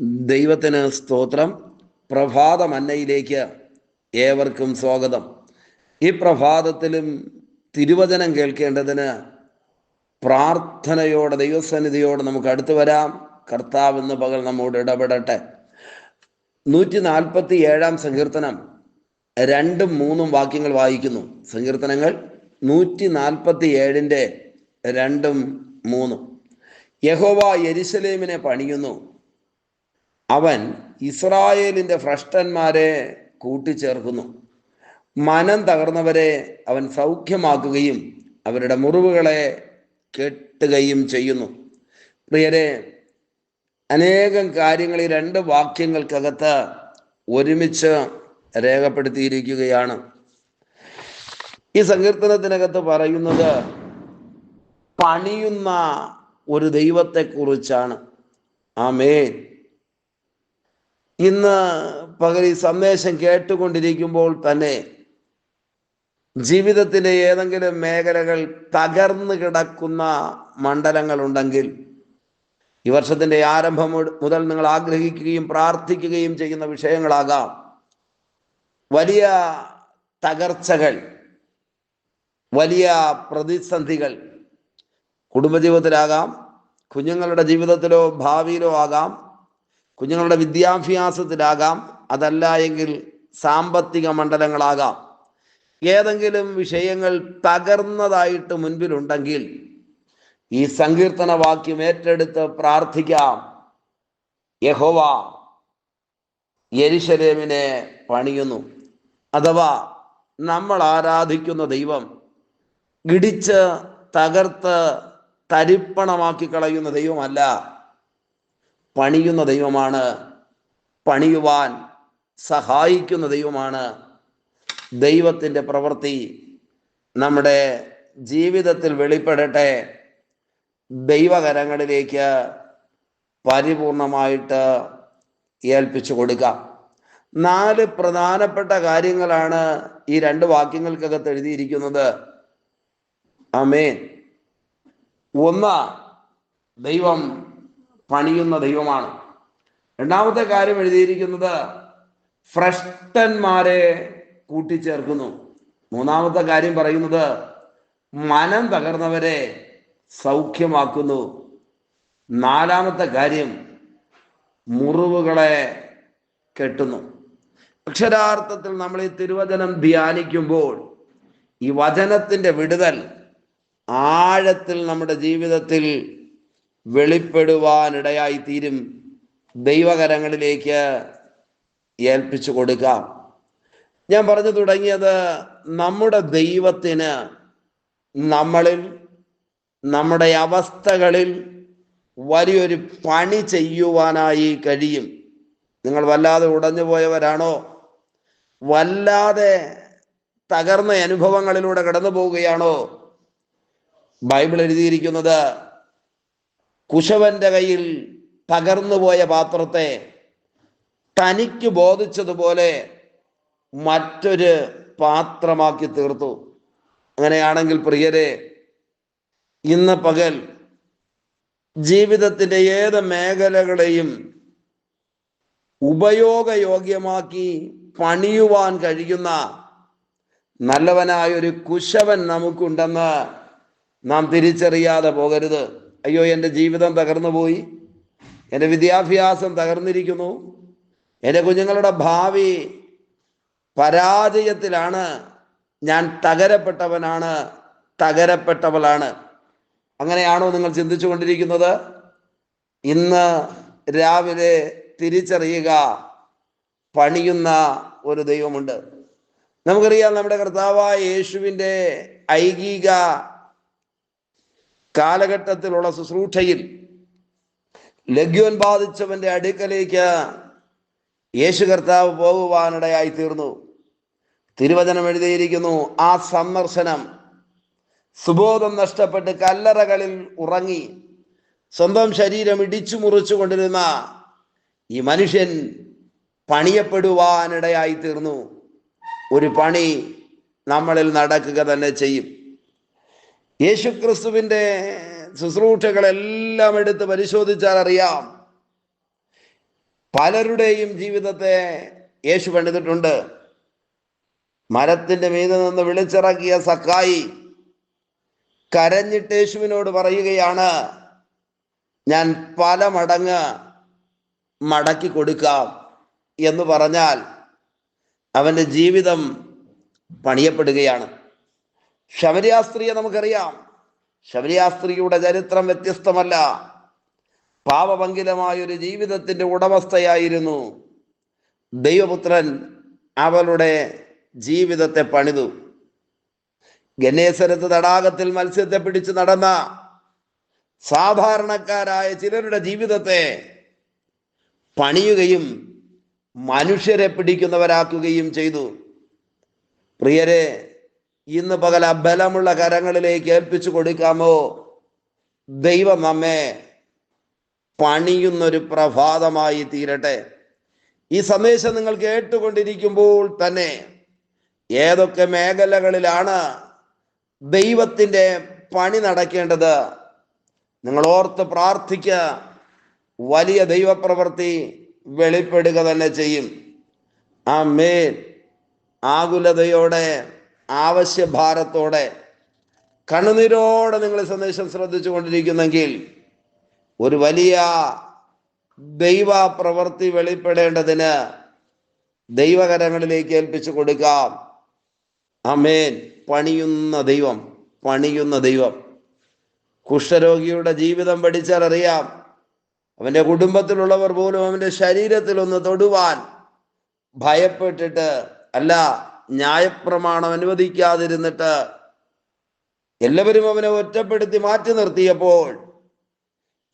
ദൈവത്തിന് സ്തോത്രം. പ്രഭാത മന്നയിലേക്ക് ഏവർക്കും സ്വാഗതം. ഈ പ്രഭാതത്തിലും തിരുവചനം കേൾക്കേണ്ടതിന് പ്രാർത്ഥനയോടെ ദൈവസന്നിധിയോടെ നമുക്ക് അടുത്തു വരാം. കർത്താവ് ഇന്ന് പകൽ നമ്മോട് ഇടപെടട്ടെ. നൂറ്റി നാൽപ്പത്തി ഏഴാം സങ്കീർത്തനം രണ്ടും മൂന്നും വാക്യങ്ങൾ വായിക്കുന്നു. സങ്കീർത്തനങ്ങൾ നൂറ്റി നാൽപ്പത്തി ഏഴിന്റെ രണ്ടും മൂന്നും. യഹോവ എരിസലേമിനെ പണിയുന്നു. അവൻ ഇസ്രായേലിന്റെ ഭ്രഷ്ടന്മാരെ കൂട്ടിച്ചേർക്കുന്നു. മനം തകർന്നവരെ അവൻ സൗഖ്യമാക്കുകയും അവരുടെ മുറിവുകളെ കെട്ടുകയും ചെയ്യുന്നു. പ്രിയരെ അനേകം കാര്യങ്ങൾ ഈ രണ്ട് വാക്യങ്ങൾക്കകത്ത് ഒരുമിച്ച് രേഖപ്പെടുത്തിയിരിക്കുകയാണ്. ഈ സങ്കീർത്തനത്തിനകത്ത് പറയുന്നത് പണിയുന്ന ഒരു ദൈവത്തെക്കുറിച്ചാണ്. ആമേൻ. ഇന്ന് പകൽ സന്ദേശം കേട്ടുകൊണ്ടിരിക്കുമ്പോൾ തന്നെ ജീവിതത്തിന്റെ ഏതെങ്കിലും മേഖലകൾ തകർന്നു കിടക്കുന്ന മണ്ഡലങ്ങളുണ്ടെങ്കിൽ ഈ വർഷത്തിന്റെ ആരംഭം മുതൽ നിങ്ങൾ ആഗ്രഹിക്കുകയും പ്രാർത്ഥിക്കുകയും ചെയ്യുന്ന വിഷയങ്ങളാകാം. വലിയ തകർച്ചകൾ വലിയ പ്രതിസന്ധികൾ കുടുംബജീവിതത്തിലാകാം കുഞ്ഞുങ്ങളുടെ ജീവിതത്തിലോ ഭാവിയിലോ ആകാം. കുഞ്ഞുങ്ങളുടെ വിദ്യാഭ്യാസത്തിലാകാം അതല്ല എങ്കിൽ സാമ്പത്തിക മണ്ഡലങ്ങളാകാം. ഏതെങ്കിലും വിഷയങ്ങൾ തകർന്നതായിട്ട് മുൻപിലുണ്ടെങ്കിൽ ഈ സങ്കീർത്തന വാക്യം ഏറ്റെടുത്ത് പ്രാർത്ഥിക്കാം. യഹോവ യരിശലേമിനെ പണിയുന്നു. അഥവാ നമ്മൾ ആരാധിക്കുന്ന ദൈവം ഇടിച്ച് തകർത്ത് തരിപ്പണമാക്കി കളയുന്ന ദൈവമല്ല. പണിയുന്ന ദൈവമാണ്. പണിയുവാൻ സഹായിക്കുന്ന ദൈവമാണ്. ദൈവത്തിന്റെ പ്രവൃത്തി നമ്മുടെ ജീവിതത്തിൽ വെളിപ്പെടട്ടെ. ദൈവകരങ്ങളിലേക്ക് പരിപൂർണമായിട്ട് ഏൽപ്പിച്ചു കൊടുക്കാം. നാല് പ്രധാനപ്പെട്ട കാര്യങ്ങളാണ് ഈ രണ്ട് വാക്യങ്ങൾക്കകത്ത് എഴുതിയിരിക്കുന്നത്. അമേൻ ഒന്ന് ദൈവം പണിയുന്ന ദൈവമാണ്. രണ്ടാമത്തെ കാര്യം എഴുതിയിരിക്കുന്നത് ഭ്രഷ്ടന്മാരെ കൂട്ടിച്ചേർക്കുന്നു. മൂന്നാമത്തെ കാര്യം പറയുന്നത് മനം തകർന്നവരെ സൗഖ്യമാക്കുന്നു. നാലാമത്തെ കാര്യം മുറിവുകളെ കെട്ടുന്നു. അക്ഷരാർത്ഥത്തിൽ നമ്മൾ ഈ തിരുവചനം ധ്യാനിക്കുമ്പോൾ ഈ വചനത്തിന്റെ വിടുതൽ ആഴത്തിൽ നമ്മുടെ ജീവിതത്തിൽ വെളിപ്പെടുവാനിടയായി തീരും ദൈവകരങ്ങളിലേക്ക് ഏൽപ്പിച്ചു കൊടുക്കാം. ഞാൻ പറഞ്ഞു തുടങ്ങിയത് നമ്മുടെ ദൈവത്തിന് നമ്മളിൽ നമ്മുടെ അവസ്ഥകളിൽ വലിയൊരു പണി ചെയ്യുവാനായി കഴിയും. നിങ്ങൾ വല്ലാതെ ഉടഞ്ഞു പോയവരാണോ? വല്ലാതെ തകർന്ന അനുഭവങ്ങളിലൂടെ കടന്നു പോവുകയാണോ ബൈബിൾ എഴുതിയിരിക്കുന്നത് കുശവന്റെ കയ്യിൽ തകർന്നുപോയ പാത്രത്തെ തനിക്ക് ബോധിച്ചതുപോലെ മറ്റൊരു പാത്രമാക്കി തീർത്തു. അങ്ങനെയാണെങ്കിൽ പ്രിയരെ ഇന്ന് പകൽ ജീവിതത്തിന്റെ ഏത് മേഖലകളെയും ഉപയോഗയോഗ്യമാക്കി പണിയുവാൻ കഴിയുന്ന നല്ലവനായ ഒരു കുശവൻ നമുക്കുണ്ടെന്ന് നാം തിരിച്ചറിയാതെ പോകരുത്. അയ്യോ എന്റെ ജീവിതം തകർന്നു പോയി. എന്റെ വിദ്യാഭ്യാസം തകർന്നിരിക്കുന്നു. എന്റെ കുഞ്ഞുങ്ങളുടെ ഭാവി പരാജയത്തിലാണ്. ഞാൻ തകരപ്പെട്ടവനാണ് തകരപ്പെട്ടവളാണ്. അങ്ങനെയാണോ നിങ്ങൾ ചിന്തിച്ചു കൊണ്ടിരിക്കുന്നത് ഇന്ന് രാവിലെ തിരിച്ചറിയുക പണിയുന്ന ഒരു ദൈവമുണ്ട്. നമുക്കറിയാം നമ്മുടെ കർത്താവായ യേശുവിന്റെ ഐകിക കാലഘട്ടത്തിലുള്ള ശുശ്രൂഷയിൽ ലഘ്യോൻ ബാധിച്ചവന്റെ അടുക്കലേക്ക് യേശു കർത്താവ് പോകുവാനിടയായി തീർന്നു. തിരുവചനം എഴുതിയിരിക്കുന്നു ആ സന്ദർശനം സുബോധം നഷ്ടപ്പെട്ട് കല്ലറകളിൽ ഉറങ്ങി സ്വന്തം ശരീരം ഇടിച്ചു മുറിച്ചു കൊണ്ടിരുന്ന ഈ മനുഷ്യൻ പണിയപ്പെടുവാനിടയായി തീർന്നു. ഒരു പണി നമ്മളിൽ നടക്കുക തന്നെ ചെയ്യും. പലരുടെയും ജീവിതത്തെ യേശു കണ്ടിട്ടുണ്ട് മരത്തിന്റെ മീതെ നിന്ന് വിളിച്ചിറക്കിയ സക്കായി കരഞ്ഞിട്ട് യേശുവിനോട് പറയുകയാണ് ഞാൻ പല മടങ്ങ് മടക്കി കൊടുക്കാം എന്ന് പറഞ്ഞാൽ അവന്റെ ജീവിതം പണിയപ്പെടുകയാണ്. ശബരിയാസ്ത്രീയെ നമുക്കറിയാം. ശബരിയാസ്ത്രീയുടെ ചരിത്രം വ്യത്യസ്തമല്ല. പാപപങ്കിലമായ ഒരു ജീവിതത്തിന്റെ ഉടമസ്ഥയായിരുന്നു. ദൈവപുത്രൻ അവളുടെ ജീവിതത്തെ പണിതു. ഗണേശ്വരത്ത് തടാകത്തിൽ മത്സ്യത്തെ പിടിച്ച് നടന്ന സാധാരണക്കാരായ ചിലരുടെ ജീവിതത്തെ പണിയുകയും മനുഷ്യരെ പിടിക്കുന്നവരാക്കുകയും ചെയ്തു. പ്രിയരെ ഇന്ന് പകൽ ബലമുള്ള കരങ്ങളിലേക്ക് ഏൽപ്പിച്ചു കൊടുക്കാമോ? ദൈവം നമ്മെ പണിയുന്നൊരു പ്രഭാതമായി തീരട്ടെ. ഈ സന്ദേശം നിങ്ങൾ കേട്ടുകൊണ്ടിരിക്കുമ്പോൾ തന്നെ ഏതൊക്കെ മേഖലകളിലാണ് ദൈവത്തിന്റെ പണി നടക്കേണ്ടത്? നിങ്ങൾ ഓർത്ത് പ്രാർത്ഥിക്കുക വലിയ ദൈവപ്രവൃത്തി വെളിപ്പെടുക തന്നെ ചെയ്യും. ആ മേൽ ആകുലതയോടെ ആവശ്യഭാരത്തോടെ കണ്ണുനീരോടെ നിങ്ങൾ സന്ദേശം ശ്രദ്ധിച്ചു കൊണ്ടിരിക്കുന്നെങ്കിൽ ഒരു വലിയ ദൈവ പ്രവൃത്തി വെളിപ്പെടേണ്ടതിന് ദൈവകരങ്ങളിലേക്ക് ഏൽപ്പിച്ചു കൊടുക്കാം. അമേൻ പണിയുന്ന ദൈവം പണിയുന്ന ദൈവം. കുഷ്ഠരോഗിയുടെ ജീവിതം പഠിച്ചാൽ അറിയാം. അവന്റെ കുടുംബത്തിലുള്ളവർ പോലും അവന്റെ ശരീരത്തിൽ ഒന്ന് തൊടുവാൻ ഭയപ്പെട്ടിട്ട് അല്ല ന്യായപ്രമാണം അനുവദിക്കാതിരുന്നിട്ട് എല്ലാവരും അവനെ ഒറ്റപ്പെടുത്തി മാറ്റി നിർത്തിയപ്പോൾ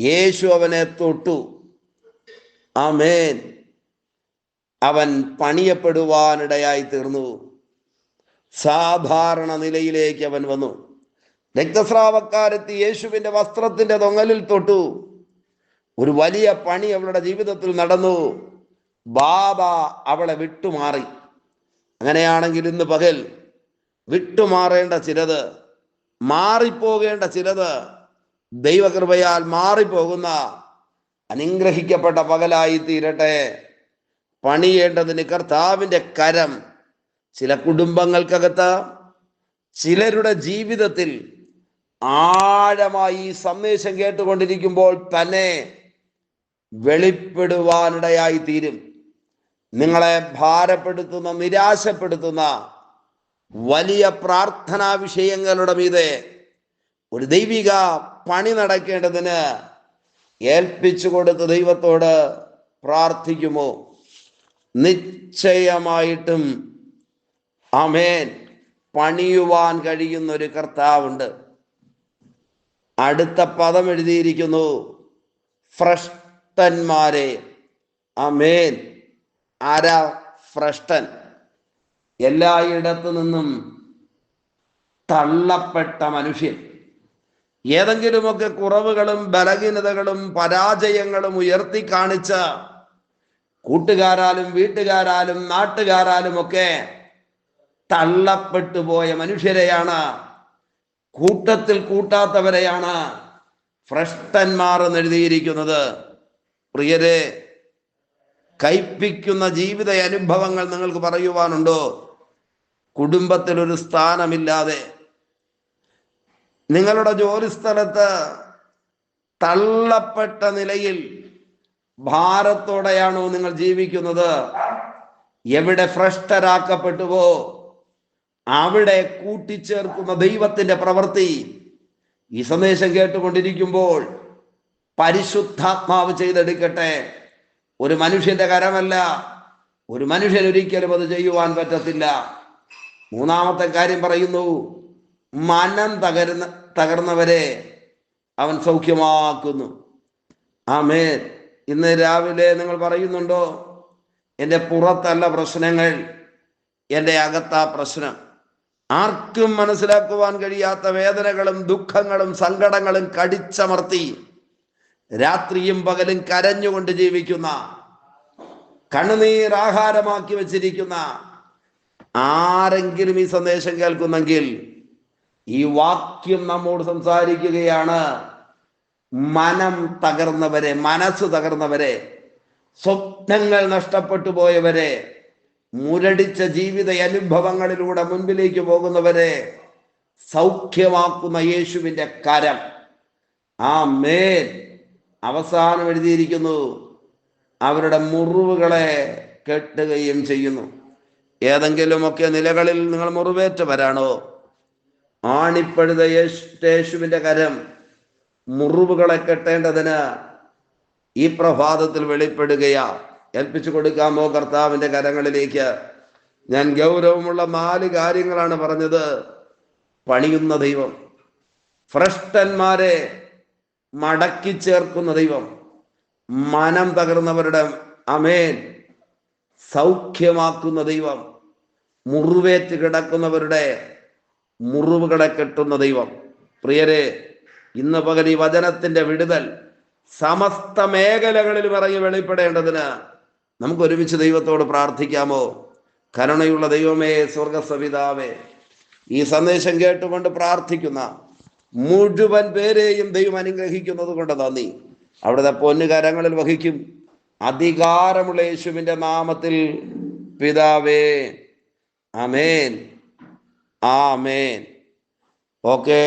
യേശു അവനെ തൊട്ടു. ആമേൻ. അവൻ പണിയപ്പെടുവാനിടയായി തീർന്നു. സാധാരണ നിലയിലേക്ക് അവൻ വന്നു. രക്തസ്രാവക്കാരെത്തി യേശുവിന്റെ വസ്ത്രത്തിന്റെ തൊങ്ങലിൽ തൊട്ടു. ഒരു വലിയ പണി അവളുടെ ജീവിതത്തിൽ നടന്നു. ബാബ അവളെ വിട്ടുമാറി. അങ്ങനെയാണെങ്കിൽ ഇന്ന് പകൽ വിട്ടുമാറേണ്ട ചിലത് മാറിപ്പോകേണ്ട ചിലത് ദൈവകൃപയാൽ മാറിപ്പോകുന്ന അനുഗ്രഹിക്കപ്പെട്ട പകലായി തീരട്ടെ പണിയേണ്ടതിന് കർത്താവിന്റെ കരം ചില കുടുംബങ്ങൾക്കകത്ത് ചിലരുടെ ജീവിതത്തിൽ ആഴമായി സന്ദേശം കേട്ടുകൊണ്ടിരിക്കുമ്പോൾ തന്നെ വെളിപ്പെടുവാനിടയായി തീരും നിങ്ങളെ ഭാരപ്പെടുത്തുന്ന നിരാശപ്പെടുത്തുന്ന വലിയ പ്രാർത്ഥനാ വിഷയങ്ങളുടെ മീതെ ഒരു ദൈവിക പണി നടക്കേണ്ടതിന് ഏൽപ്പിച്ചു കൊടുത്ത ദൈവത്തോട് പ്രാർത്ഥിക്കുമോ? നിശ്ചയമായിട്ടും അമേൻ പണിയുവാൻ കഴിയുന്ന ഒരു കർത്താവുണ്ട്. അടുത്ത പദം എഴുതിയിരിക്കുന്നു ഫ്രഷ്ടന്മാരെ അമേൻ ആരാ? ഫ്രഷ്ടൻ. എല്ലായിടത്തു നിന്നും തള്ളപ്പെട്ട മനുഷ്യൻ. ഏതെങ്കിലുമൊക്കെ കുറവുകളും ബലഹീനതകളും പരാജയങ്ങളും ഉയർത്തി കാണിച്ച കൂട്ടുകാരാലും വീട്ടുകാരാലും നാട്ടുകാരാലും ഒക്കെ തള്ളപ്പെട്ടു പോയ മനുഷ്യരെയാണ്. കൂട്ടത്തിൽ കൂട്ടാത്തവരെയാണ് ഭ്രഷ്ടന്മാർ എന്ന് എഴുതിയിരിക്കുന്നത്. പ്രിയരെ കയ്പിക്കുന്ന ജീവിത അനുഭവങ്ങൾ നിങ്ങൾക്ക് പറയുവാനുണ്ടോ? കുടുംബത്തിൽ ഒരു സ്ഥാനമില്ലാതെ നിങ്ങളുടെ ജോലി സ്ഥലത്ത് തള്ളപ്പെട്ട നിലയിൽ ഭാരത്തോടെയാണോ നിങ്ങൾ ജീവിക്കുന്നത്? എവിടെ ഭ്രഷ്ടരാക്കപ്പെട്ടുവോ? അവിടെ കൂട്ടിച്ചേർക്കുന്ന ദൈവത്തിന്റെ പ്രവൃത്തി ഈ സന്ദേശം കേട്ടുകൊണ്ടിരിക്കുമ്പോൾ പരിശുദ്ധാത്മാവ് ചെയ്തെടുക്കട്ടെ. ഒരു മനുഷ്യന്റെ കരമല്ല. ഒരു മനുഷ്യൻ ഒരിക്കലും അത് ചെയ്യുവാൻ പറ്റത്തില്ല. മൂന്നാമത്തെ കാര്യം പറയുന്നു മനം തകരുന്ന തകർന്നവരെ അവൻ സൗഖ്യമാക്കുന്നു. ആമേൻ. ഇന്ന് രാവിലെ നിങ്ങൾ പറയുന്നുണ്ടോ എന്റെ പുറത്തല്ല പ്രശ്നങ്ങൾ എന്റെ അകത്താ പ്രശ്നം. ആർക്കും മനസ്സിലാക്കുവാൻ കഴിയാത്ത വേദനകളും ദുഃഖങ്ങളും സങ്കടങ്ങളും കടിച്ചമർത്തി രാത്രിയും പകലും കരഞ്ഞുകൊണ്ട് ജീവിക്കുന്ന കണ്ണുനീർ ആഹാരമാക്കി വെച്ചിരിക്കുന്ന ആരെങ്കിലും ഈ സന്ദേശം കേൾക്കുന്നെങ്കിൽ ഈ വാക്യം നമ്മോട് സംസാരിക്കുകയാണ്. മനം തകർന്നവരെ മനസ്സ് തകർന്നവരെ സ്വപ്നങ്ങൾ നഷ്ടപ്പെട്ടു പോയവരെ മുരടിച്ച ജീവിത അനുഭവങ്ങളിലൂടെ മുൻപിലേക്ക് പോകുന്നവരെ സൗഖ്യമാക്കുന്ന യേശുവിന്റെ കരം. ആ മേൽ അവസാനം എഴുതിയിരിക്കുന്നു. അവരുടെ മുറിവുകളെ കെട്ടുകയും ചെയ്യുന്നു. ഏതെങ്കിലുമൊക്കെ നിലകളിൽ നിങ്ങൾ മുറിവേറ്റവരാണോ? ആണിപ്പഴുത യേശു യേശുവിന്റെ കരം മുറിവുകളെ കെട്ടേണ്ടതിന് ഈ പ്രഭാതത്തിൽ വെളിപ്പെടുകയാ. ഏൽപ്പിച്ചു കൊടുക്കാമോ കർത്താവിന്റെ കരങ്ങളിലേക്ക്? ഞാൻ ഗൗരവമുള്ള നാല് കാര്യങ്ങളാണ് പറഞ്ഞത്. പണിയുന്ന ദൈവം ഭ്രഷ്ടന്മാരെ മടക്കി ചേർക്കുന്ന ദൈവം മനം തകർന്നവരുടെ അമേൻ സൗഖ്യമാക്കുന്ന ദൈവം മുറിവേറ്റ് കിടക്കുന്നവരുടെ മുറിവുകളെ കെട്ടുന്ന ദൈവം. പ്രിയരെ ഇന്ന് പകൽ ഈ വചനത്തിന്റെ വിടുതൽ സമസ്ത മേഖലകളിലും ഇറങ്ങി വെളിപ്പെടേണ്ടതിന് നമുക്ക് ഒരുമിച്ച് ദൈവത്തോട് പ്രാർത്ഥിക്കാമോ? കരുണയുള്ള ദൈവമേ സ്വർഗസവിതാവേ ഈ സന്ദേശം കേട്ടുകൊണ്ട് പ്രാർത്ഥിക്കുന്ന മുഴുവൻ പേരെയും ദൈവം അനുഗ്രഹിക്കുന്നത് കൊണ്ട് നന്ദി. അവിടുത്തെ പൊന്നുകരങ്ങളിൽ വഹിക്കും. അധികാരമുള്ള യേശുവിന്റെ നാമത്തിൽ പിതാവേ അമേൻ ആമേൻ. ഓക്കെ.